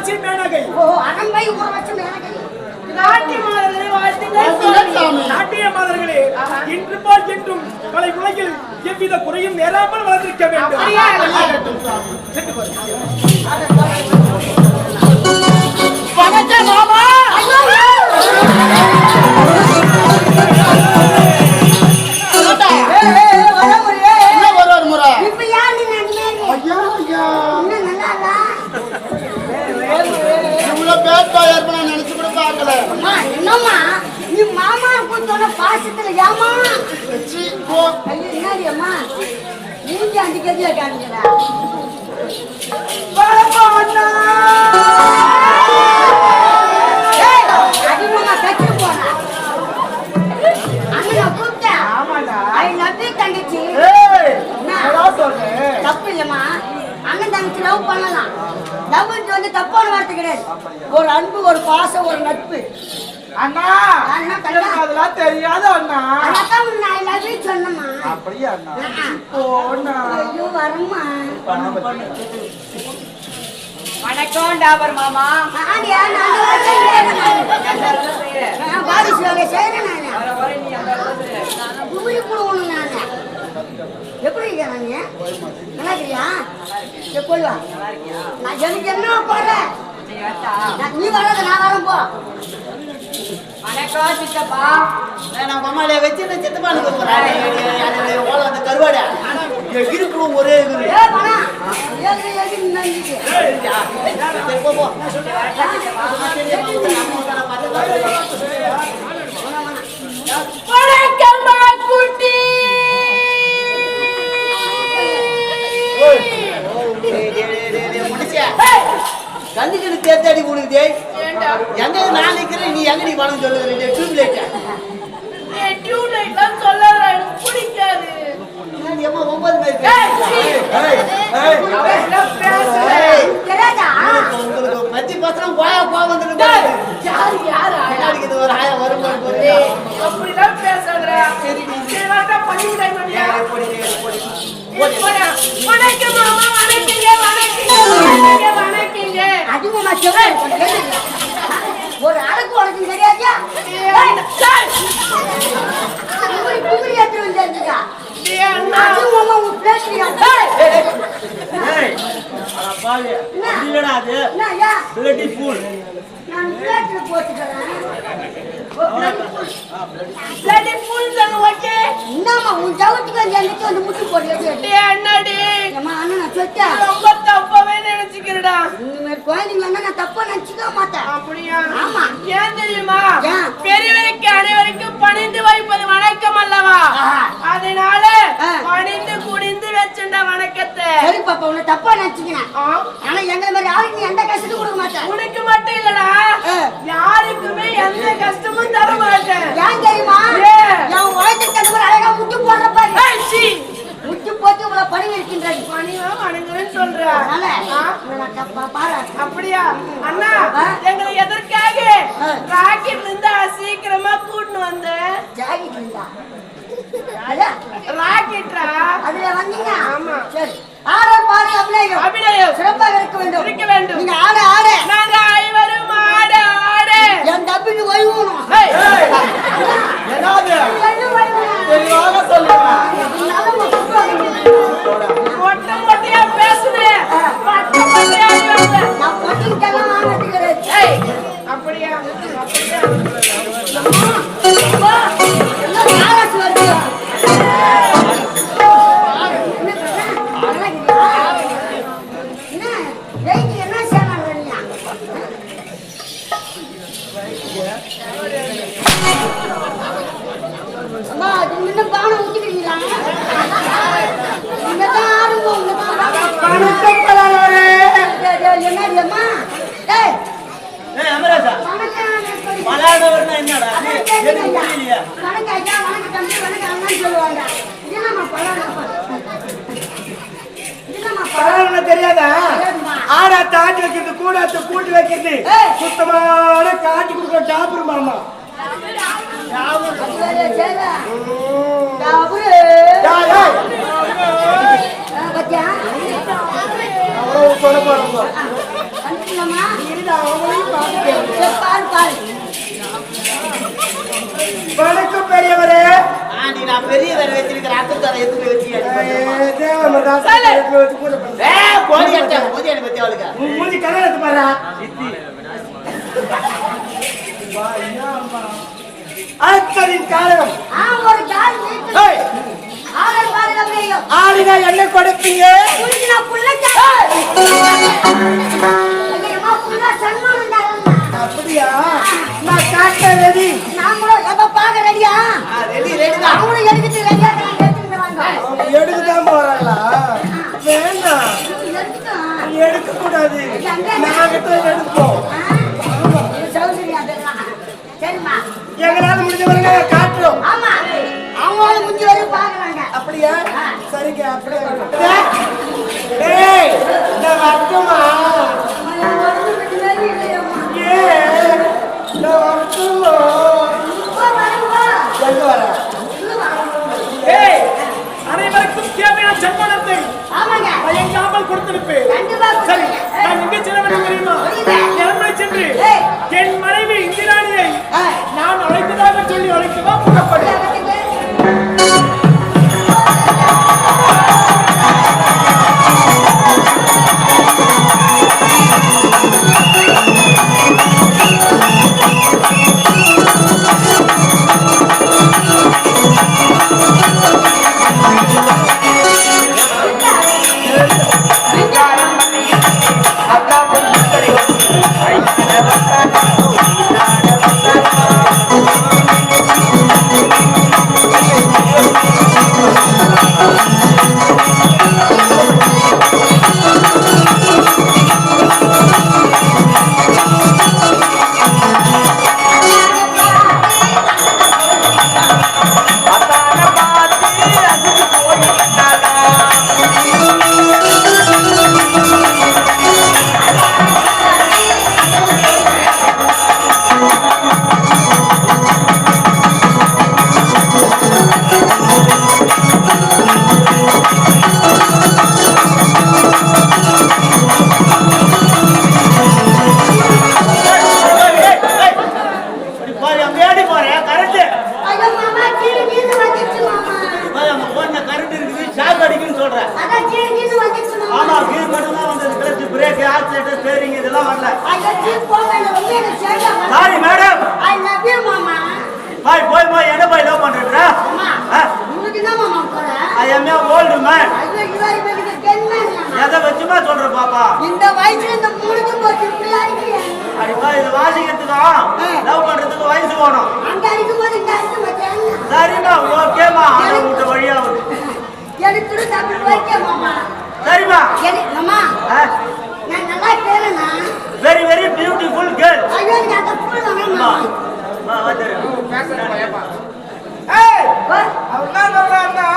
ஊர்வசி மேனகை. நாட்டிய மாதர்களே வாழ்த்துங்கள் நாட்டிய மாதர்களே இன்று போல் என்றும் கலை உலகில் எவ்வித குறையும் நேராமல் வளர்ந்திருக்க வேண்டும். அம்மா என்னம்மா? நீ மாமா கூத்தோட பாசத்துல ஏமா என்னடி அம்மா? நீங்க அஞ்சு கதியா காமிக்கிறா அதிகமா கட்டி போனா அண்ணன் கூப்பிட்டேன் ஆமாடா. ஐ நம்பி தங்கச்சி. தப்பு இல்லம்மா. அண்ணன் தங்கச்சி லவ் பண்ணலாம். வந்து தப்பான வார்த்தை கிடையாது. ஒரு அன்பு ஒரு பாசம் ஒரு நட்பு. அண்ணா அதெல்லாம் தெரியாத அண்ணா. சொன்னமா அப்படியா அண்ணா? வரமா? வணக்கம் டாபர் மாமா. எப்படி இருக்கா நீங்க நல்லா இருக்கியா? கொள்வா நான் எனக்கு என்ன போடுற நீ வராத நான் வரேன் போ வணக்கம் சித்தப்பா நான் அம்மாலே வச்சிருந்த சித்தப்பா எனக்கு ஓலை அந்த கருவாடை இருக்கும் ஒரே போ கந்துக்கிட்டு தேத்தாடி கொடுக்குதே. எங்க நான் நீ எங்க நீ பணம் சொல்லுது டியூப் லைட் டியூப் லைட்லாம் சொல்லாத எனக்கு பிடிக்காது. பத்திரம் போயா போக வந்துட்டு யாரு ஆயா வரும் அப்படிலாம் வணக்கம் மாமா வணக்கம் வணக்கம். ஒரு அடக்கு உனக்கு தெரியாதியா? புகுறி ஏற்று வந்துருக்கா அதிகமா உன் பேசுறியா? என்னமா உன் என்னடி? அண்ணா நான் சொத்தேன் ரொம்ப தப்பா சுத்தமான காட்டி கொடுக்குற டாபர் மாமா. அவ்வளவு சொல்ல போறோம் வணக்கம் பெரியவரே. நான் பெரியவரை வச்சிருக்கிற அக்கத்தாரை எதுக்கு வச்சு கோடி அட்டை மூதி அனுப்பி அவளுக்கு. மூதி கதை எடுத்து பாரு. ஆட்களின் காரணம் ஆளுனா என்ன கொடுப்பீங்க? அப்படியா? நான் காட்ட ரெடி நாங்களும் எப்ப பாக்க ரெடியா ரெடி ரெடி அவங்களும் எடுத்துட்டு ரெடியா எடுக்கதான் போறாங்களா வேண்டாம். எடுக்க கூடாது நாங்க எடுப்போம். உங்களுக்கு காட்டுறோம் அவங்களும் முடிஞ்ச வரையும் அப்படியா? சரிங்க அப்படியே ஏய் இந்த வருத்தமா ஏ இந்த வருத்தமா எங்க வர? ஏய் அனைவருக்கும் தேவையான சம்பளத்தை பயங்காமல் ஐ அம் ஓல்டு மேன் எதை வச்சுமா சொல்ற பாப்பா? இந்த வயசுல அடிப்பா இது வாசிக்கிறதுக்கு? லவ் பண்றதுக்கு வயசு போனோம் அங்க அடிக்கும் போது வழியா வந்து எடுத்துட்டு தப்பி போய்க்கேமா வெரி வெரி பியூட்டிஃபுல் கேர்ள் ஐயோ நான் தப்பு பண்ணேன் அம்மா வா வா தெரியும் பேசுறேன் அவர் என்ன சொல்றாருன்னா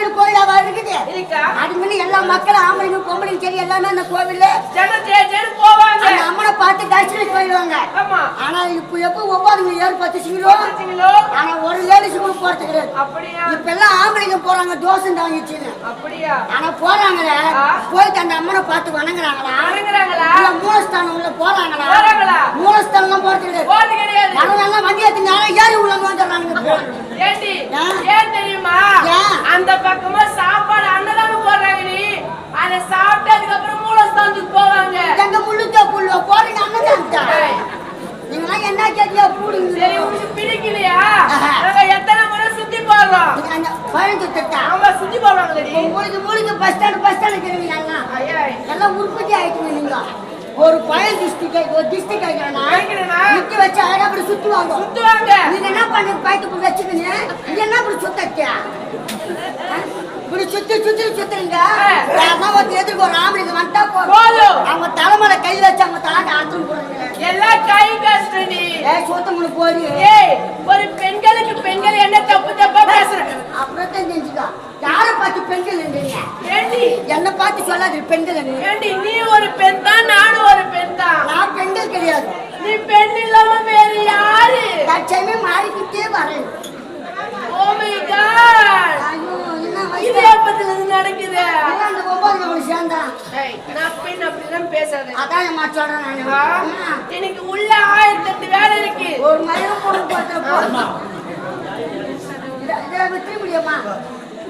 கோயில் கோயிலாவா இருக்குது இருக்கா? அது முன்ன எல்லா மக்களும் ஆம்பளைங்க பொம்பளைங்க சரி எல்லாமே அந்த கோவில்ல. போவாங்க. அந்த அம்மனை பார்த்து தரிசனம் போயிடுவாங்க. ஆனா இப்ப எப்ப ஒவ்வொரு ஏறி பார்த்துச்சிங்களோ பார்த்தீங்களோ ஆனா ஒரு லேடிஸ் கூட போறது கிடையாது. இப்ப எல்லாம் ஆம்பளைங்க போறாங்க தோசை தாங்கிச்சுன்னு ஆனா போறாங்களே. போயிட்டு அந்த அம்மனை பார்த்து வணங்குறாங்களா? இல்ல மூலஸ்தானம் உள்ள போறாங்களா? மூலஸ்தானம் போறது கிடையாது. வண்டி ஏத்துங்க ஏறி உள்ள வந்துடுறாங்க ஏண்டி ஆ. ஏன் தெரியுமா ஏன்? அந்த பக்கமா சாப்பாடு அன்னதானம் போடுறாங்க நீ அதை சாப்பிட்டு அதுக்கப்புறம் மூலஸ்தானத்துக்கு போவாங்க எங்க முள்ளுச்சா புல்லு போறீங்க அண்ணன் ஏய், நீங்களாம் என்ன கேட்டியா பூடுங்க சரி உனக்கு பிடிக்கலையா. நாங்க எத்தனை முறை சுத்தி போடுறோம்? திட்டா? ஆமா சுத்தி போடுவாங்களே மூலிக்கு மூலிக்கு பஸ் ஸ்டாண்ட் பஸ் ஸ்டாண்ட் இருக்கிறீங்க எல்லாம் உற்பத்தி ஆயிட்டுங்க நீங்க. ஒரு பயல் டிஸ்ட்ரிக்ட் ஒரு டிஸ்ட்ரிக்ட் ஆகிறனா ஆயிக்கிறேனா? நிக்க வச்சு அழகா அப்படி சுத்துவாங்க. சுத்துவாங்க. நீங்க என்ன பண்ணி பயத்துக்குள்ள வச்சுக்கீங்க. நீங்க என்ன இப்படி சுத்தத்தியா இப்படி சுத்தி சுத்தி சுத்துறீங்க? யாருன்னா ஒரு எதிர்க்கு ஒரு ஆம்பளைங்க வந்துட்டா போதும். அவங்க தலைமையில கை வச்சு அவங்க தலைக்கு அர்த்தம் போடுறீங்க எல்லாம் கை கஷ்டம் நீ. ஏ ஏய் ஒரு பெண்களுக்கு பெண்கள் என்ன தப்பு தப்பா பேசுறாங்க அப்புறம் தான் தெரிஞ்சுக்கோ யாரை பார்த்து பெண்கள் இருந்தீங்க ஏண்டி? என்னை பார்த்து சொல்லாது பெண்கள். ஏண்டி நீ ஒரு பெண் தான் நானும் ஒரு பெண் தான். நான் பெண்கள் கிடையாது. நீ பெண் இல்லாம வேற யாரு? தற்சயமே மாறிக்கிட்டே வரேன். ஓ மை காட் ஐயோ. என்ன இது எப்பத்துல இருந்து நடக்குது. அந்த ஒன்பது நம்மளுக்கு சேர்ந்தான் ஏய், நான் பெண் அப்படிலாம் பேசாத அதான் சொல்றேன் நான். எனக்கு உள்ள ஆயிரத்தி எட்டு வேலை இருக்கு. ஒரு பொண்ணு பார்த்து போதுமா இதை வெற்றி முடியுமா?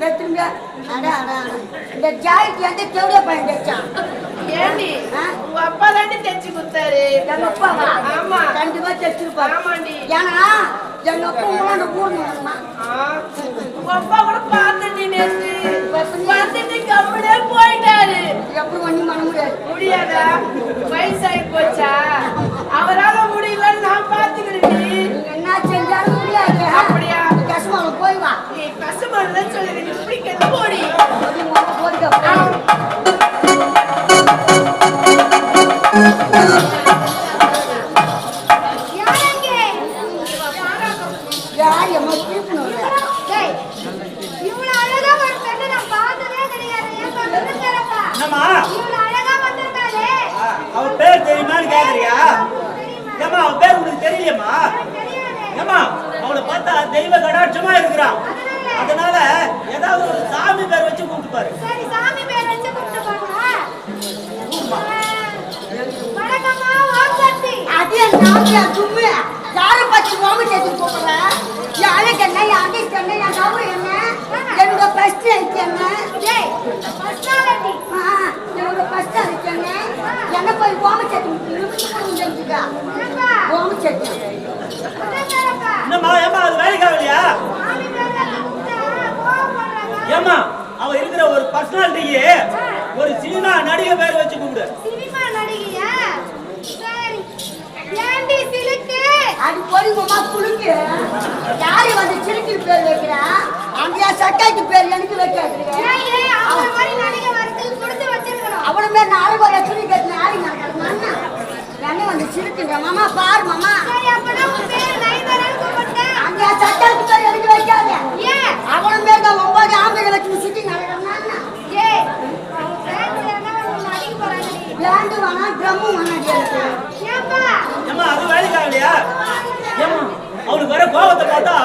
வெற்றிங்க அடா. இந்த ஜாய்க்கு வந்து தேவையா தைச்சான் ஏண்டி? ஆ? உங்க அப்பா தாண்டி தைச்சு கொடுத்தாரு. எங்க அப்பாவா? ஆமா. கண்டிப்பா தைச்சிருப்பாரு. ஆமாண்டி. ஏன்னா எங்க அப்பா ஆ, உங்க அப்பா கூட கம்முனே போயிட்டாரு. எப்படி ஒண்ணும் பண்ண முடியாது. முடியாதா? வயசாகி போச்சா? அவரால முடியலன்னு நான் பாத்துக்கிறேன் என்ன செஞ்சாலும் முடியாது. அப்படியா? கஷ்டமாக போய் வா. நீ கஷ்டப்படுறத சொல்லி எனக்கு பிடிக்கல போடி. போடுங்க நாட்டியா தும்மு யாரை பத்தி வாமிட் எடுத்து போகல என் அழகு என்ன என் அடிஸ்ட் என்ன? என் கவு என்ன? என்னோட ஃபர்ஸ்ட் லைஃப் என்ன என்னோட ஃபர்ஸ்ட் லைஃப் என்ன? என்ன போய் வாமிட் எடுத்து வாமிட் எடுத்து என்னம்மா ஏம்மா அது வேலைக்கு ஆகலையா? ஏம்மா அவ இருக்கிற ஒரு பர்சனாலிட்டிக்கு ஒரு சினிமா நடிகை பேர் வச்சு கூப்பிடு சினிமா நடிகையா? ஏண்டி சிலுக்கு? அது உமா குலுக்கு யாரு வந்து சிறுக்கி பேர் வைக்கிறா? அந்த சட்டாய்க்கு பேர் எனக்கு வைக்காது அவன பேர் நான் அழுவாத துணி கட்டின ஆடி நடக்கிறமா என்ன வந்து சிரிக்கின்ற மாமா பாரு மாமா. பேர் அந்த சட்டாய்க்கு பேர் எனக்கு வைக்காத. அவன பேர் தான் ஒன்பது ஆம்பளை வச்சு சுத்தி நடக்கிறமா பிளாண்டு வேணா ட்ரம்மு வேணா அது வேலைக்கு ஆகலையா ஏம்மா அவனுக்கு வர கோபத்தை பார்த்தா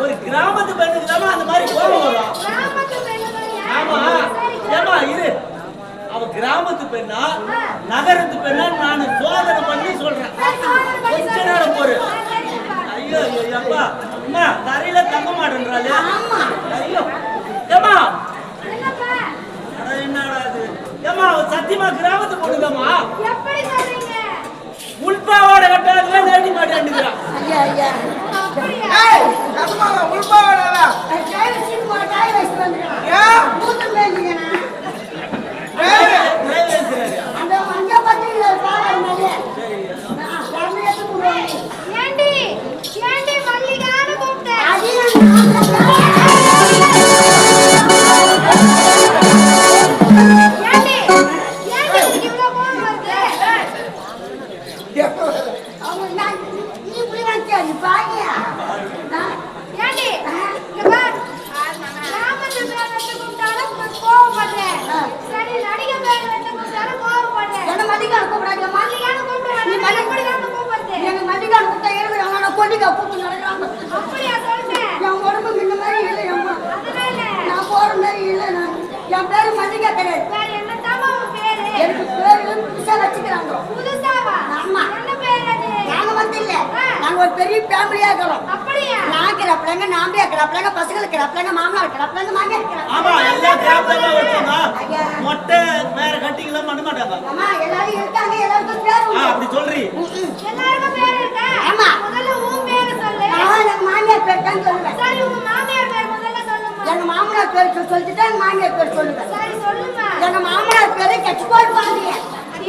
ஒரு கிராமத்து பெண்ணுக்கு தான் அந்த மாதிரி கோபம் வரும். ஆமா. ஏம்மா இரு. அவ கிராமத்து பெண்ணா நகரத்து பெண்ணா நான் சோதனை பண்ணி சொல்றேன். கொஞ்ச நேரம் பொறு. ஐயோ ஐயோ அப்பா அம்மா தரையில தங்க மாட்டேன்றாளே. ஆமா. ஐயோ. அட என்னடா அவ சத்தியமா கிராமத்து பொண்ணுதாம்மா எப்படி சொல்றீங்க? உள்பாவோட கட்டாதுல நேட்டி மாட்டேன்னுக்கிறான் ஐயா ஐயா. ஏன்? ஒரு பெரிய ஃபேமிலியா இருக்கிறோம். அப்படியா? நான் பசங்க மாமனா மாமியா ஆமா எல்லாம் கிராமத்துல வச்சுங்க ஐயா. மொட்டை வேற கட்டிங்கெல்லாம் பண்ண மாட்டாங்க. அம்மா எல்லாரும் இருக்காங்க எல்லாருக்கும் பேர் ஆ உண்டு. அப்படி சொல்றீ. ம், ம். எல்லாருக்கும் பேர் இருக்கா? ஆமா. முதல்ல உன் பேரு சொல்லு. நான் எங்க மாமியார் பேர் தான் சொல்லுவேன். சரி உங்க மாமியார் பேர் முதல்ல சொல்லுமா? எங்க மாமனார் பேர் சொல்~ சொல்லிட்டு எங்க மாமியார் பேர் சொல்லுவேன். சரி சொல்லுமா? எங்க மாமனார் பேரு கட்சிக்கோள் பாண்டியன்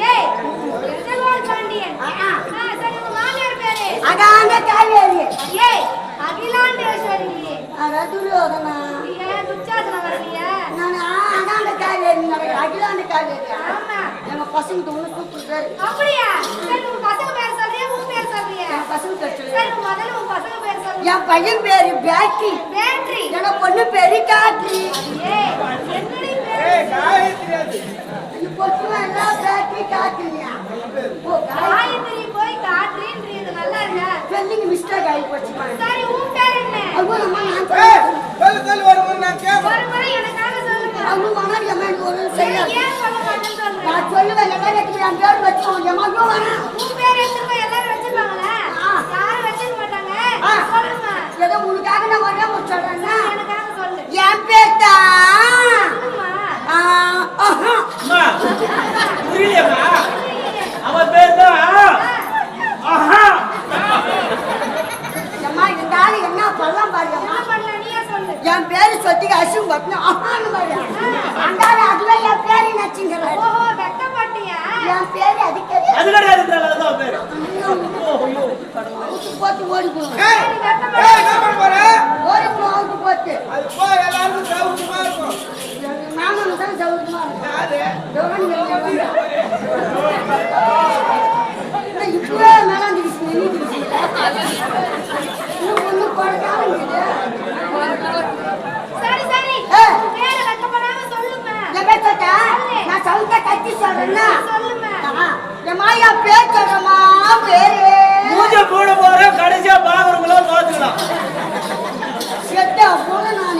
ஏய் பாண்டியன் ஆ, ஆ. ஆ, சரி உங்க மாமியார் பேரு அகாந்த காவேரி ஏய் அகிலாண்டேஸ்வரி துச்சாதன வரலையா? நான் நடக்கிறேன் அகிலாந்த காவேரியா ஆமா. எங்க பசங்க ஒண்ணு கூப்பிட்டுருக்காரு அப்படியா? சரி உங்க பசங்க பேர் சொல்றியா உன் பேர் சொல்றியா? என் பசங்க பேர் உங்க முதல்ல உன் பசங்க பேர் சொல்லு. என் பையன் பேரு பேட்டி பேட்டரி எங்க பொண்ணு பேரு காட்ரி ஏய் என்னடி பேர்? ஏய் காயத்ரி அது. பொண்ணு எல்லாம் பேட்டி காட்ரியா காயத்ரி போய் காட்ரின்றது நல்லா இருக்கா ஸ்பெல்லிங் மிஸ்டேக் ஆகி போச்சு சரி உன் பேர் என்ன? அம்மா நான் ஏய் சொல்லு சொல்லு ஒரு முறை நான் கேட்பேன். ஒரு முறை எனக்காக சொல்லுங்க. அவங்க மகன் எம்மா ஒரு செய்யாது ஏன் சொல்ல மாட்டேன்னு சொல்றேன்? நான் சொல்லுவேன் எல்லாம் வைக்கிறேன் என் பேர் வச்சுக்கோங்க என் மகன் வேணாம் உன் பேர் எடுத்துக்கோ எல்லாரும் வச்சிருப்பாங்களா. யாரும் வச்சிருக்க மாட்டாங்க. சொல்லுமா. ஏதோ உனக்காக நான் ஒரே ஒரு எனக்காக சொல்லு. என் ஆஹா. அம்மா ஆஹா அம்மா? சொல்லு என் பேரு சொத்திக்கு அந்த ஆளு அதுல என் பேரு வெக்கப்பட்டியா என் பேரு அதுக்கு அது கிடையாது தான் பேரு அவுத்து போட்டு ஓடி போகும் ஏய் ஏய் என்ன பண்ண போற ஓடி போகும் அவுத்து போட்டு அது போ எல்லாருக்கும் சௌகரியமா இருக்கும் எங்க மாமனுக்கு தான் சௌகரியமா இருக்கும் யாரு எவ்வளவு நீங்க வந்தா? இல்லை, இப்பவே மேலாந்துருச்சு, நின்னுட்டுருச்சு. இன்னும் ஒண்ணும் போடக்காம இருக்குது. சரி சரி ஏ. உன் பேரை வெக்கப்படாம சொல்லுமா என் பேர் சொல்லிட்டா? நான் சவுண்டா கத்தி சொல்றேன்னா? சொல்லுமா ஆ, எம்மா, என் பேர் சொல்றேம்மா, பேரு. பூஜை போட போறோம் கடைசியா பாக்குறவங்களா பாத்துக்கலாம் செத்தா போல நான்